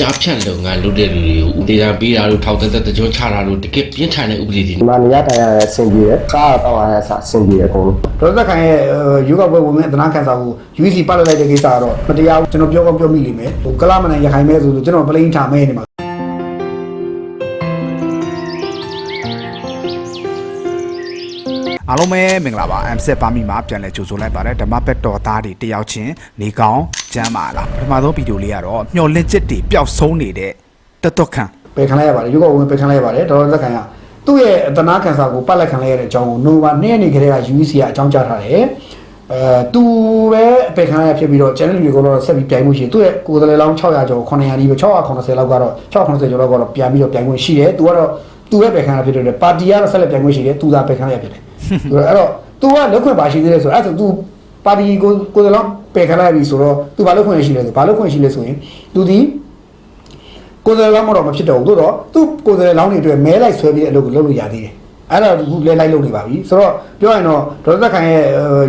ကြားဖြတ်လုပ်ငန်းလုပ်တဲ့လူတွေကိုဥဒေတာပေးတာတို့ထောက်သက်သက်တကြွချတာတို့တကယ်ပြင်းထန်တဲ့ဥပဒေတွေဒီမှာနေရထိုင်ရတဲ့အဆင်ပြေတယ်စားရတော့ရတဲ့အဆင်ပြေတယ်အကုန်လုံးဒေါက်တာခိုင်ရဲ့ယောဂဘွယ်ဝင်မဲ့သနာကန်စာကို UEC ပတ်လိုက်တဲ့ကိစ္စကတော့မတရားဘူးကျွန်တော်ပြောကောင်းပြောမိလိမ့်မယ်ဟိုကလာမနိုင်ရခိုင်မဲဆိုလို့ကျွန်တော်ပလိန်ထားမဲနေမှာ အားလုံးပဲမင်္ဂလာပါ M7 ပါမီမှာပြန်လည်ကြိုဆိုလိုက်ပါတယ်ဓမ္မဘက်တော်သားတွေတယောက်ချင်းနေကောင်းကျမ်းပါလားပထမဆုံးဗီဒီယိုလေးကတော့မျော်လင့်ချက်တွေပျောက်ဆုံးနေတဲ့တတော်ခန့်ပယ်ခံလိုက်ရပါတယ်ယောဂဝင်ပယ်ခံလိုက်ရပါတယ်ဒေါက်တာခိုင်ကသူ့ရဲ့သနာကန်စာကိုပတ်လိုက်ခံလိုက်ရတဲ့အကြောင်းကိုနိုဘာနေ့နေ့ကလေးက UEC ကအကြောင်းကြားထားတယ်အဲသူပဲပယ်ခံလိုက်ရဖြစ်ပြီးတော့ channel တွေကတော့ဆက်ပြီးပြိုင်မှုရှိတယ်သူ့ရဲ့ကိုယ်စားလှယ်လောင်း600ကျော်900နီးပဲ690လောက်ကတော့690ကျော်လောက်ကတော့ပြန်ပြီးတော့ပြိုင်ခွင့်ရှိတယ်သူကတော့သူပဲပယ်ခံရဖြစ်တဲ့ပါတီကတော့ဆက်လက်ပြိုင်ခွင့်ရှိတယ်သူသာပယ်ခံရဖြစ်တယ် အဲ့တော့ तू ကလက်ခွင့်ပါရှိသေးတယ်ဆိုတော့အဲ့ဆို तू ပါတီကိုကိုယ်စားလှယ်လောင်းပယ်ခံလိုက်ပြီဆိုတော့ तू ဘာလက်ခွင့်ရှိလဲဆိုဘာလက်ခွင့်ရှိလဲဆိုရင် तू ဒီ ကိုယ်စားလှယ်လောင်းမတော့မဖြစ်တော့ဘူးသို့တော့သူ့ကိုယ်စားလှယ်လောင်းတွေအတွက်မဲလိုက်ဆွဲပြီးအလုပ်ကိုလုပ်လို့ရသေးတယ်အဲ့ဒါအခုလဲလိုက်လုပ်နေပါပြီဆိုတော့ပြောရင်တော့ဒေါက်တာခိုင်ရဲ့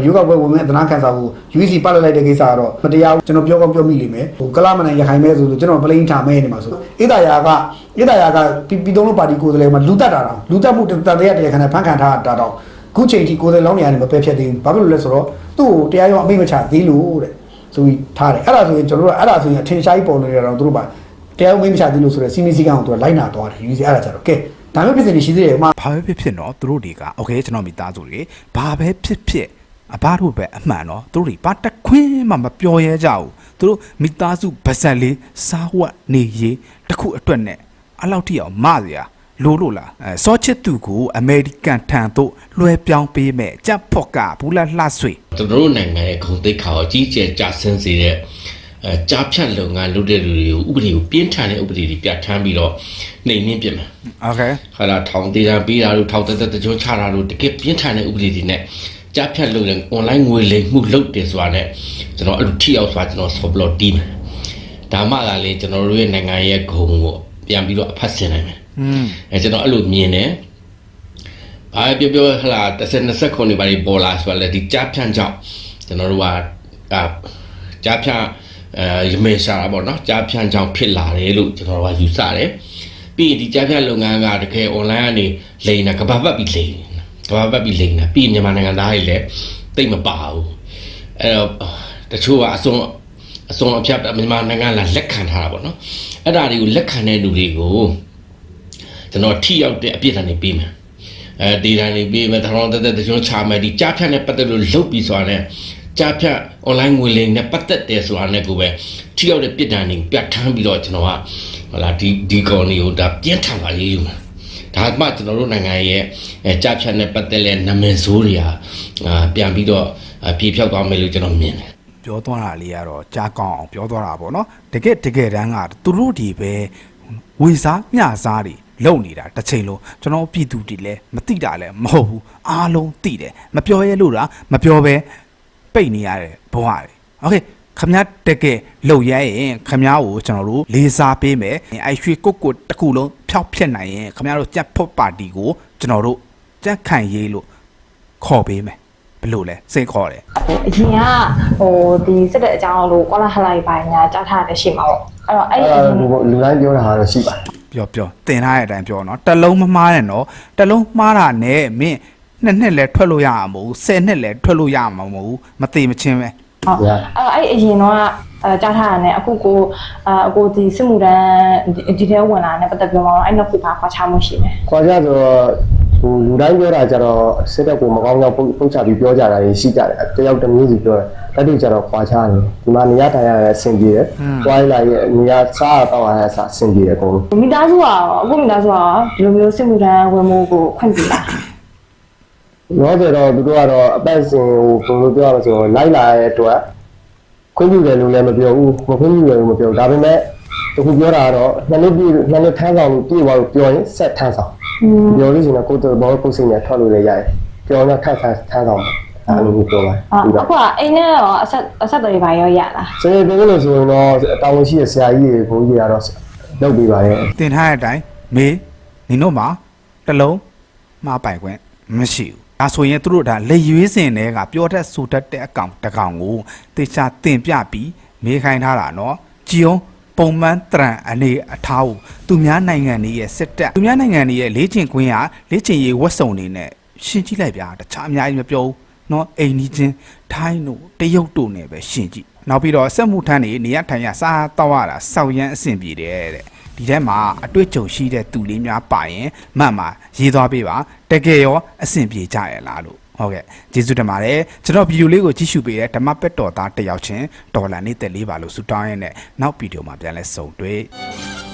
ယောဂဘွယ်ဝင်မဲ့သနာကန်စာကို UEC ပတ်လိုက်တဲ့ကိစ္စကတော့မတရားဘူးကျွန်တော်ပြောကောင်းပြောမိလိမ့်မယ်ဟိုကလာမနိုင်ရခိုင်မဲဆိုလို့ကျွန်တော်ပလိန်ထားမဲနေမှာဆိုအေးတာယာကအေးတာယာကပြည်သုံးလို့ပါတီကိုယ်စားလှယ်မှာလူတက်တာတော့လူတက်မှုတန်တရားတရားခဏဖန်ခံထားတာတော့ ခုချိန်ထိကိုယ်စားလှယ်လောင်းနေရတယ်မပယ်ဖြတ်သေးဘူးဘာဖြစ်လို့လဲဆိုတော့သူ့ကိုတရားရုံးအမိန့်မချသေးလို့တဲ့ဆိုပြီးထားတယ်အဲ့ဒါဆိုရင်ကျွန်တော်တို့ကအဲ့ဒါဆိုရင်အထင်ရှားကြီးပေါ်နေတယ်တော့သူတို့ပါ တရားဝင်မချသေးလို့ဆိုတော့စီမင်းစည်းကမ်းကိုသူကလိုက်နာသွားတယ်ယူစီအဲ့ဒါကြတော့ကဲဒါမျိုးဖြစ်စဉ်တွေရှိသေးတယ်ဥမာ ဘာပဲဖြစ်ဖြစ်တော့သူတို့တွေကโอเคကျွန်တော်မိသားစုတွေဘာပဲဖြစ်ဖြစ်အဘတို့ပဲအမှန်တော့သူတို့တွေဘာတခွင်းမှမပြောရဲကြဘူးသူတို့မိသားစုဗဇက်လေးစားဝတ်နေရေးတစ်ခုအတွက်နဲ့အလောက်ထိအောင်မစရာ လိုလို့လားအဲစောချစ်သူကိုအမေရိကန်ထံသို့လွှဲပြောင်းပေးမဲ့ကြက်ဖော့ကဘူးလက်လှဆွေ ကျွန်တော်တို့နိုင်ငံရဲ့ဂုဏ်သိက္ခာကိုအကြီးအကျယ်ကျဆင်းစေတဲ့အဲကြားဖြတ်လုပ်ငန်းလုပ်တဲ့လူတွေကိုဥပဒေကိုပြင်းထန်တဲ့ဥပဒေတွေပြဋ္ဌာန်းပြီးတော့နှိမ်နင်းပြမယ် โอเค ဟာလာထောင်သေးတာပေးတာတို့ထောက်သက်သက်တကြွချတာတို့တကယ်ပြင်းထန်တဲ့ဥပဒေတွေနဲ့ကြားဖြတ်လုပ်တဲ့ online ငွေလိမ်မှုလုပ်တယ်ဆိုတာနဲ့ကျွန်တော်အဲ့လိုထိအောင်ဆိုတာကျွန်တော်ဆော့ဘလော့တီးမယ်ဒါမှသာလေကျွန်တော်တို့ရဲ့နိုင်ငံရဲ့ဂုဏ်ကို ပြန်ပြီးတော့အဖတ်ဆင်နိုင်မယ်อืมအဲကျွန်တော်အဲ့လိုမြင်တယ်။ဘာပြောပြောဟလာ30 20ခုနေပါလိပေါ်လာဆိုလည်းဒီကြားဖြန့်ကြောင့်ကျွန်တော်တို့ကအာကြားဖြန့်အဲရမေရှာတာပေါ့နော်ကြားဖြန့်ကြောင့်ဖြစ်လာတယ်လို့ကျွန်တော်တို့ကယူဆတယ်။ပြီးရင်ဒီကြားဖြန့်လုပ်ငန်းကတကယ် online ကနေလိန်တာကဘာပတ်ပြီးလိန်ကဘာပတ်ပြီးလိန်တာပြီးရင်မြန်မာနိုင်ငံသားတွေလည်းတိတ်မပါဘူး။အဲ့တော့တချို့ကအစွန် အစွန်အဖြတ်မြန်မာနိုင်ငံလာလက်ခံထားတာပေါ့နော်။အဲ့ဒါတွေကိုလက်ခံတဲ့လူတွေကိုကျွန်တော်ထိရောက်တဲ့အပြစ်ဒဏ်တွေပေးမယ်အဲဒီဒဏ်တွေပေးမယ်ထောင်တက်တက်တချို့ချမယ်ဒီကြားဖြတ်နဲ့ပတ်သက်လို့လုတ်ပြီးဆိုတာနဲ့ကြားဖြတ် online ငွေလိမ်နဲ့ပတ်သက်တယ်ဆိုတာနဲ့ကိုပဲထိရောက်တဲ့ပြစ်ဒဏ်တွေပြတ်ထန်းပြီးတော့ကျွန်တော်ကဟလာဒီဒီကောင်တွေကိုဒါပြင်းထန်ပါရေးယူမယ်ဒါမှကျွန်တော်တို့နိုင်ငံရဲ့အဲကြားဖြတ်နဲ့ပတ်သက်တဲ့နာမည်ဆိုးတွေဟာအာပြန်ပြီးတော့အာပြေဖြောက်သွားမယ်လို့ကျွန်တော်မြင်တယ် ပြောသွားတာလေးကတော့ကြားကောင်းအောင်ပြောသွားတာပေါ့နော်တကယ်တကယ်တမ်းကသူတို့ဒီပဲဝေစားမျှစားတွေလုံနေတာတစ်ချိန်လုံးကျွန်တော်ပြည်သူတွေလည်းမသိတာလည်းမဟုတ်ဘူးအားလုံးသိတယ်မပြောရဲလို့လားမပြောပဲပိတ်နေရတဲ့ဘဝတွေโอเคခမရတကယ်လှုပ်ရဲရင်ခမရကိုကျွန်တော်တို့လေးစားပေးမယ်အဲရွှေကုတ်ကုတ်တစ်ခုလုံးဖျောက်ဖြစ်နိုင်ရင်ခမရတို့ကြက်ဖွတ်ပါတီကိုကျွန်တော်တို့ကြက်ခံရေးလို့ခေါ်ပေးမယ် ဘယ်လိုလဲစိတ်ခေါ်တယ်အရင်ကဟိုဒီစစ်တဲ့အကြောင်းလို့ကွာလာဟလိုက်ပိုင်းညာကြားထားတဲ့ရှိမှာပေါ့အဲ့တော့အဲ့ဒီအဲ့အဒါရင်လူလူတိုင်းပြောတာကတော့ရှိပါတယ်ပြောပြောတင်ထားတဲ့အတိုင်းပြောနော်တစ်လုံးမမှားနဲ့နော်တစ်လုံးမှားတာနဲ့မင်းနှစ်နှစ်လဲထွက်လို့ရမှာမဟုတ်ဘူးဆယ်နှစ်လဲထွက်လို့ရမှာမဟုတ်ဘူးမသေးမချင်းပဲဟုတ်အဲ့တော့အဲ့ဒီအရင်တော့အဲကြားထားတာနဲ့အခုကိုအအကိုဒီစစ်မှုတန်းဒီဒီထဲဝင်လာတဲ့ပတ်သက်ပြောမှာတော့အဲ့နှစ်ခုပါခွာချမှုရှိတယ်ခွာကြဆိုတော့ ဟိုလူတိုင်းပြောတာကြတော့စစ်တပ်ကိုမကောင်းကြောင်ပုတ်ပုတ်ချပြီးပြောကြတာတွေရှိကြတယ်တယောက်တစ်မျိုးစီပြောတယ်တက်တူကြတော့ခွာချတယ်ဒီမှာနေရထိုင်ရတဲ့အဆင်ပြေတယ်တွိုင်းလာရဲ့နေရစားရတော့ရတဲ့အဆင်ပြေတယ်အကုန်လုံးမိသားစုကရောအခုမိသားစုကရောဒီလိုမျိုးစစ်မှုတန်းဝင်မှုကိုခွင့်ပြုတာတော့ဆိုတော့သူတို့ကတော့အပတ်စဉ်ဟိုဘယ်လိုပြောရမလဲဆိုတော့လိုက်လာတဲ့အတွက်ခွင့်ပြုတယ်လို့လည်းမပြောဘူးမခွင့်ပြုတယ်လို့မပြောဘူးဒါပေမဲ့သူကပြောတာကတော့နှစ်နှစ်ပြည့်နှစ်နှစ်ထမ်းဆောင်လို့ပြည့်သွားလို့ပြောရင်ဆက်ထမ်းဆောင် ပြောလို့ရှိရင်ကိုယ်တော်ဘောကိုယ်စိတ်နဲ့ထွက်လို့လည်းရတယ်ပြောတော့ထပ်ထမ်းထမ်းဆောင်အဲ့လိုမျိုးပြောပါအာပြီးတော့အခုကအိမ်နဲ့ရောအဆက်အဆက်တွေပါရောရလားစေပြောလို့ဆိုရင်တော့တာဝန်ရှိတဲ့ဆရာကြီးတွေဘုန်းကြီးတွေကတော့လုပ်ပြီးပါရဲ့တင်ထားတဲ့အတိုင်းမေးနင်တို့မှာတစ်လုံးမှားပိုင်ခွင့်မရှိဘူးဒါဆိုရင်သူတို့ဒါလက်ရွေးစင်တွေကပြောတတ်ဆိုတတ်တဲ့အကောင်တစ်ကောင်ကိုတေချာတင်ပြပြီးမေးခိုင်းထားတာနော်ကြည်အောင် ပုံမှန်တရံအနေအထားကိုသူများနိုင်ငံတွေရဲ့စစ်တပ်သူများနိုင်ငံတွေရဲ့လေ့ကျင့်ခွင့်ရလေ့ကျင့်ရေးဝတ်စုံတွေနဲ့ရှင်းကြည့်လိုက်ဗျာတခြားအများကြီးမပြောဘူးเนาะအိမ်ကြီးချင်းထိုင်းတို့တရုတ်တို့နဲ့ပဲရှင်းကြည့်နောက်ပြီးတော့စက်မှုထမ်းတွေနေရထိုင်ရစားတော့ရတာစောက်ရမ်းအဆင်ပြေတယ်တဲ့ဒီထဲမှာအတွေ့အကြုံရှိတဲ့သူလေးများပါရင်မှတ်မှာရေးသွားပေးပါတကယ်ရောအဆင်ပြေကြရလားလို့ ဟုတ်ကဲ့ကျေးဇူးတင်ပါတယ်ကျွန်တော်ဗီဒီယိုလေးကိုကြည့်ရှုပေးတဲ့ဓမ္မပက်တော်သားတစ်ယောက်ချင်းဒေါ်လာနေသက်လေးပါလို့ဆုတောင်းရင်းနဲ့နောက်ဗီဒီယိုမှာပြန်လဲဆုံတွေ့